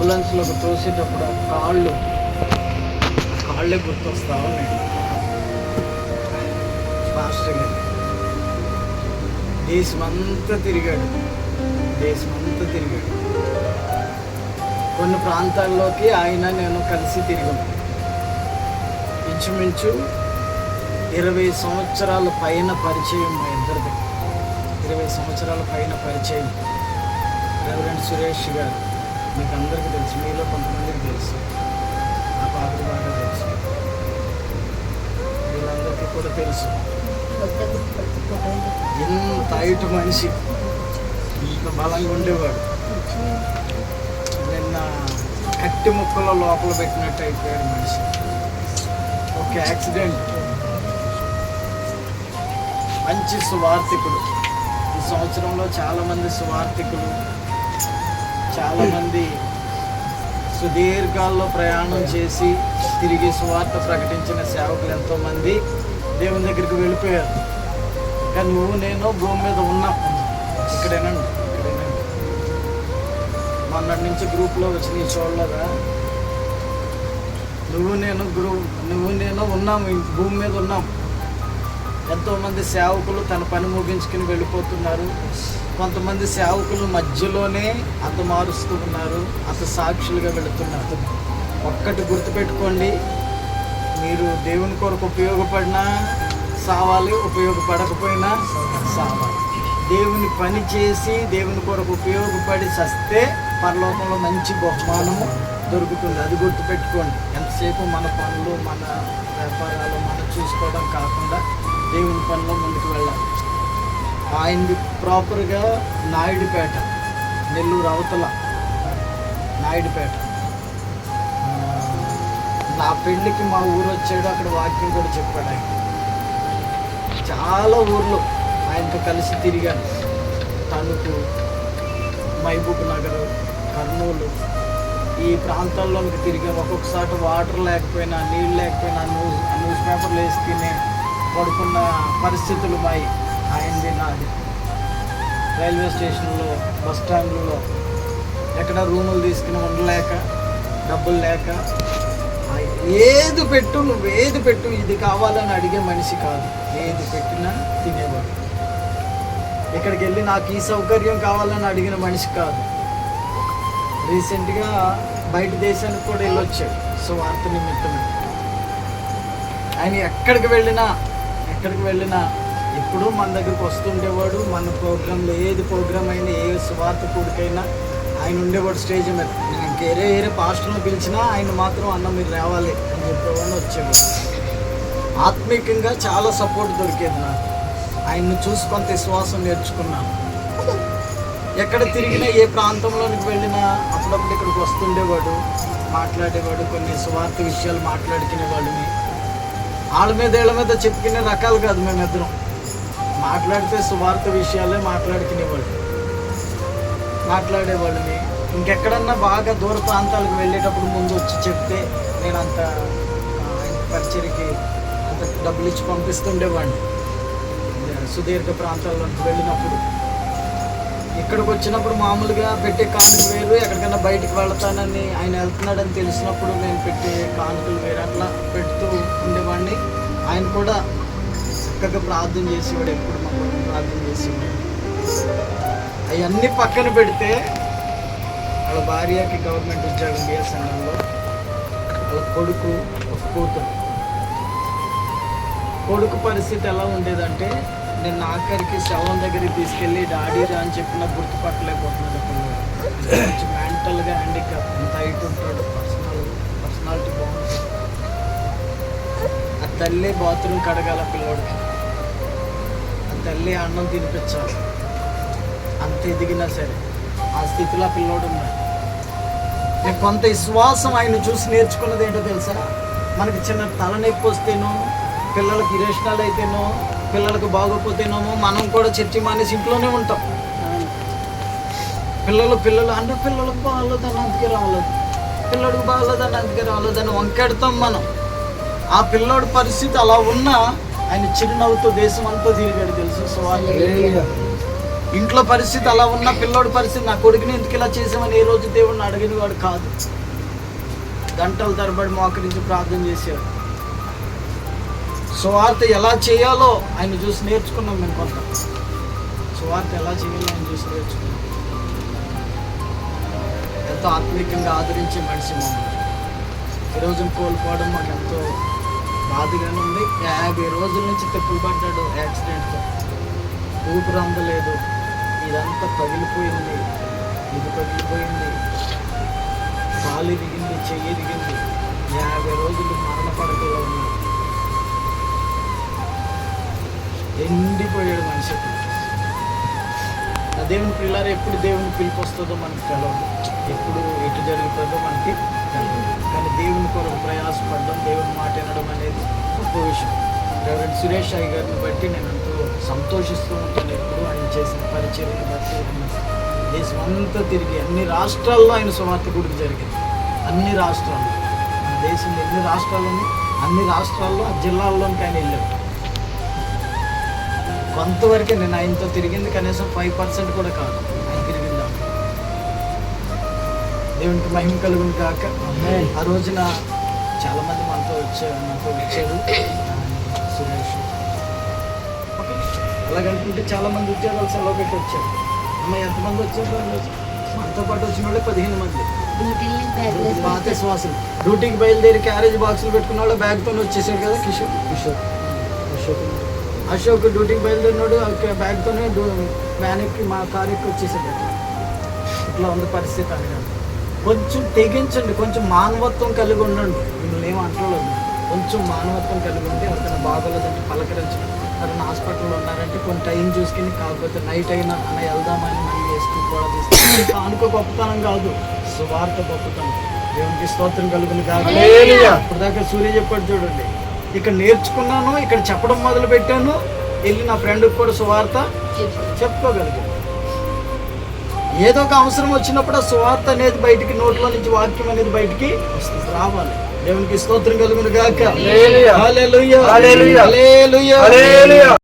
అంబులెన్స్లోకి తోసేటప్పుడు ఆ కాళ్ళు కాళ్ళే గుర్తొస్తా ఉన్నాయి. మాస్టర్ గారు దేశమంతా తిరిగాడు. దేశమంతా తిరిగాడు. కొన్ని ప్రాంతాల్లోకి ఆయన నేను కలిసి తిరిగాను ఇంచుమించు ఇరవై సంవత్సరాల పైన పరిచయం మా ఇద్దరిది. ఇరవై సంవత్సరాల పైన పరిచయం. రెవరెంట్ సురేష్ గారు. మీకు అందరికీ తెలుసు. మీలో కొంతమందికి తెలుసు. ఆ పాత్ర బాగా తెలుసు. వీళ్ళందరికీ కూడా తెలుసు. ఎంత ఐటు మనిషి. ఇంత బలంగా ఉండేవాడు. నిన్న కట్టి ముక్కలో లోపల పెట్టినట్టు అయిపోయాడు మనిషి. ఒక యాక్సిడెంట్. మంచి సువార్థికుడు. ఈ సంవత్సరంలో చాలామంది సువార్థికులు చాలామంది సుదీర్ఘాల్లో ప్రయాణం చేసి తిరిగి సువార్త ప్రకటించిన సేవకులు ఎంతోమంది దేవుని దగ్గరికి వెళ్ళిపోయారు. కానీ నువ్వు నేను భూమి మీద ఉన్నాం. ఇక్కడేనండి ఇక్కడేనండి. మొన్నటి నుంచి గ్రూప్లో వచ్చి నీ చూడలేదా? నువ్వు నేను గ్రూ నువ్వు నేను ఉన్నాం భూమి మీద ఉన్నాం. ఎంతోమంది సేవకులు తన పని ముగించుకుని వెళ్ళిపోతున్నారు. కొంతమంది సేవకులు మధ్యలోనే అత మారుస్తూ ఉన్నారు అత సాక్షులుగా వెళుతున్నారు. ఒక్కటి గుర్తుపెట్టుకోండి మీరు దేవుని కొరకు ఉపయోగపడినా సావాలి ఉపయోగపడకపోయినా సావాలి. దేవుని పని చేసి దేవుని కొరకు ఉపయోగపడి చస్తే పరలోకంలో మంచి బహుమానము దొరుకుతుంది. అది గుర్తుపెట్టుకోండి. ఎంతసేపు మన పనులు మన వ్యాపారాలు మనం చూసుకోవడం కాకుండా దేవుని పనిలో ముందుకు వెళ్ళాలి. ఆయనది ప్రాపర్గా నాయుడుపేట నెల్లూరు అవతల నాయుడుపేట. నా పెళ్ళికి మా ఊరు వచ్చాడు అక్కడ వాక్యం కూడా చెప్పాడు ఆయన. చాలా ఊర్లు ఆయనతో కలిసి తిరిగాను. తణుకు మహబూబ్ నగర్ కర్నూలు. ఈ ప్రాంతాల్లోకి తిరిగాం. ఒక్కొక్కసారి వాటర్ లేకపోయినా నీళ్ళు లేకపోయినా న్యూస్ న్యూస్ పేపర్లు వేసి తినే పడుకున్న పరిస్థితులు మాయి. ఆయనది నాది. రైల్వే స్టేషన్లో బస్ స్టాండ్లలో ఎక్కడ రూములు తీసుకుని ఉండలేక డబ్బులు లేక ఏది పెట్టు నువ్వు ఏది పెట్టు ఇది కావాలని అడిగే మనిషి కాదు. ఏది పెట్టినా తినేవాడు. ఇక్కడికి వెళ్ళి నాకు ఈ సౌకర్యం కావాలని అడిగిన మనిషి కాదు. రీసెంట్గా బయట దేశానికి కూడా వెళ్ళొచ్చాడు. సో వార్త నిమిత్తమే. ఆయన ఎక్కడికి వెళ్ళినా ఎక్కడికి వెళ్ళినా ఎప్పుడు మన దగ్గరికి వస్తుండేవాడు మన ప్రోగ్రాంలో ఏది ప్రోగ్రామ్ అయినా ఏ స్వార్థ కూడికైనా ఆయన ఉండేవాడు స్టేజ్ మీద. నేను ఇంకేరే వేరే పాస్టర్ను పిలిచినా ఆయన మాత్రం అన్న మీరు రావాలి అని చెప్పేవాడిని వచ్చేవాడు. ఆత్మీయంగా చాలా సపోర్ట్ దొరికేది నాకు. ఆయన్ను చూసి కొంత విశ్వాసం నేర్చుకున్నాను. ఎక్కడ తిరిగినా ఏ ప్రాంతంలోనికి వెళ్ళినా అప్పుడప్పుడు ఇక్కడికి వస్తుండేవాడు మాట్లాడేవాడు కొన్ని స్వార్థ విషయాలు మాట్లాడుకునేవాడిని. వాళ్ళ మీద వీళ్ళ మీద చెప్పుకునే రకాలు కాదు మేమిద్దరం. మాట్లాడితే సువార్త విషయాలే మాట్లాడుకునేవాళ్ళు. మాట్లాడేవాళ్ళని. ఇంకెక్కడన్నా బాగా దూర ప్రాంతాలకు వెళ్ళేటప్పుడు ముందు వచ్చి చెప్తే నేను అంత ఆయన పరిచయకి అంత డబ్బులు ఇచ్చి పంపిస్తుండేవాడిని. సుదీర్ఘ ప్రాంతాల్లోకి వెళ్ళినప్పుడు. ఇక్కడికి వచ్చినప్పుడు మామూలుగా పెట్టే కానుక వేరు ఎక్కడికైనా బయటికి వెళ్తానని ఆయన వెళ్తున్నాడని తెలిసినప్పుడు నేను పెట్టే కానుకలు వేరు అట్లా పెడుతూ ఉండేవాడిని. ఆయన కూడా చక్కగా ప్రార్థన చేసేవాడు ఎప్పుడు మా కొరకు ప్రార్థన చేసేవాడు. అవన్నీ పక్కన పెడితే వాళ్ళ భార్యకి గవర్నమెంట్ ఉద్యోగం బిఎస్ఎన్ఎల్లో వాళ్ళ కొడుకు ఒక కూతురు. కొడుకు పరిస్థితి ఎలా ఉండేదంటే నేను ఆఖరికి శవం దగ్గరికి తీసుకెళ్ళి డాడీ రా అని చెప్పినా గుర్తుపట్టలేకపోతున్నాడు కొంచెం మెంటల్గా హ్యాండిక్యాప్ అంత హైట్ ఉంటాడు పర్సనల్ పర్సనాలిటీ బాగుంటుంది ఆ తల్లి బాత్రూమ్ కడగాల పిల్లోడికి. తల్లి అన్నం తినిపించాలి. అంత ఎదిగినా సరే ఆ స్థితిలో పిల్లోడు ఉన్నాడు. నేను కొంత విశ్వాసం ఆయన చూసి నేర్చుకున్నది ఏంటో తెలుసా? మనకి చిన్న తలనొప్పి వస్తేనో పిల్లలకి ఇరేషనల్ అయితేనో పిల్లలకు బాగోపోతేనేమో మనం కూడా చర్చి మానేసి ఇంట్లోనే ఉంటాం. పిల్లలు పిల్లలు అంటే పిల్లలకు బాగాలేదని అందుకే రాలేదు పిల్లడికి బాగాలేదని అందుకే రాలేదని వంకెడతాం మనం. ఆ పిల్లోడి పరిస్థితి అలా ఉన్నా ఆయన చిరునవ్వుతో దేశం అంతా తిరిగాడు తెలుసు? సో ఇంట్లో పరిస్థితి అలా ఉన్న పిల్లోడి పరిస్థితి నా కొడుకుని ఎందుకు ఇలా చేసామని ఏ రోజు దేవుడిని అడిగిన వాడు కాదు. గంటల తరబడి మోకరించి ప్రార్థన చేశాడు. సువార్త ఎలా చేయాలో ఆయన చూసి నేర్చుకున్నాం మేము కొంత. సువార్త ఎలా చేయాలో ఆయన చూసి నేర్చుకున్నాం. ఎంతో ఆత్మీయంగా ఆదరించే మనిషి మమ్మల్ని. ఈరోజు కోల్పోవడం మాకు ఎంతో బాధగానే ఉంది యాభై రోజుల నుంచి తెప్పులు పడ్డాడు యాక్సిడెంట్తో ఊపిరి అందలేదు. ఇదంతా పగిలిపోయింది. ఇది పగిలిపోయింది. కాలు దిగింది చెయ్యి దిగింది యాభై రోజులు మరణ పడకలో ఉన్నాడు. ఎండిపోయాడు మనిషి. ఆ దేవుని పిల్లలు ఎప్పుడు దేవుని పిలిపి వస్తుందో మనకి తెలవదు. ఎప్పుడు ఎటు జరుగుతుందో మనకి తెలవదు. కానీ దేవుని కొరకు ప్రయాసపడడం దేవుని మాట వినడం అనేది గొప్ప విషయం. రెవరెంట్ సురేష్ అయ్య గారిని బట్టి నేను ఎంతో సంతోషిస్తూ ఉంటాను ఎప్పుడు. ఆయన చేసిన పరిచర్యను బట్టి దేశం అంతా తిరిగి అన్ని రాష్ట్రాల్లో ఆయన సువార్త గుడికి జరిగింది. అన్ని రాష్ట్రాల్లో. మన దేశంలో ఎన్ని రాష్ట్రాలు అన్ని రాష్ట్రాల్లో ఆ జిల్లాల్లోని ఆయన వెళ్ళాడు. కొంతవరకే నేను ఆయనతో తిరిగింది కనీసం ఫైవ్ పర్సెంట్ కూడా కాదు. దేవునికి మహిమ కలుగును కాక ఆ రోజున చాలా మంది మనతో వచ్చారు మనతో వచ్చారు. సురేష్. అలాగనుకుంటే చాలా మంది ఉద్యోగాలు సెలవు పెట్టి వచ్చారు. అమ్మ ఎంతమంది వచ్చారు? మనతో పాటు వచ్చిన వాళ్ళే పదిహేను మంది. పాత శ్వాసలు. డ్యూటీకి బయలుదేరి క్యారేజ్ బాక్సులు పెట్టుకున్న వాళ్ళు బ్యాగ్తో వచ్చేసాడు కదా కిషోర్. కిషోర్. అశోక్. అశోక్ డ్యూటీకి బయలుదేరినాడు. బ్యాగ్తోనే వ్యాన్ ఎక్కి మా కార్ ఎక్కి వచ్చేసాడు. అట్లా. ఇట్లా ఉంది పరిస్థితి అనగా కొంచెం తెగించండి కొంచెం మానవత్వం కలిగి ఉండండి. మిమ్మల్ని ఏం అంటలేదు కొంచెం మానవత్వం కలిగి ఉండి ఎవరికైనా బాగోలేదంటే పలకరించండి. ఎవరైనా హాస్పిటల్లో ఉన్నారంటే కొన్ని టైం చూసుకుని కాకపోతే నైట్ అయినా అన్న వెళ్దామని మళ్ళీ వేసుకుని కూడా తీసుకుని కానుక గొప్పతనం కాదు సువార్త గొప్పతనం. దేవునికి స్తోత్రం కలుగుని కాదు హల్లెలూయా. ఇప్పుడు దాకా సూర్య చెప్పాడు చూడండి ఇక్కడ నేర్చుకున్నాను ఇక్కడ చెప్పడం మొదలు పెట్టాను వెళ్ళి నా ఫ్రెండ్కి కూడా సువార్త చెప్పుకోగలిగాను. ఏదో ఒక అవసరం వచ్చినప్పుడు ఆ సువార్త అనేది బయటికి నోట్లో నుంచి వాక్యం అనేది బయటికి వస్తుంది. రావాలి. దేవునికి స్తోత్రం కలుగును గాక.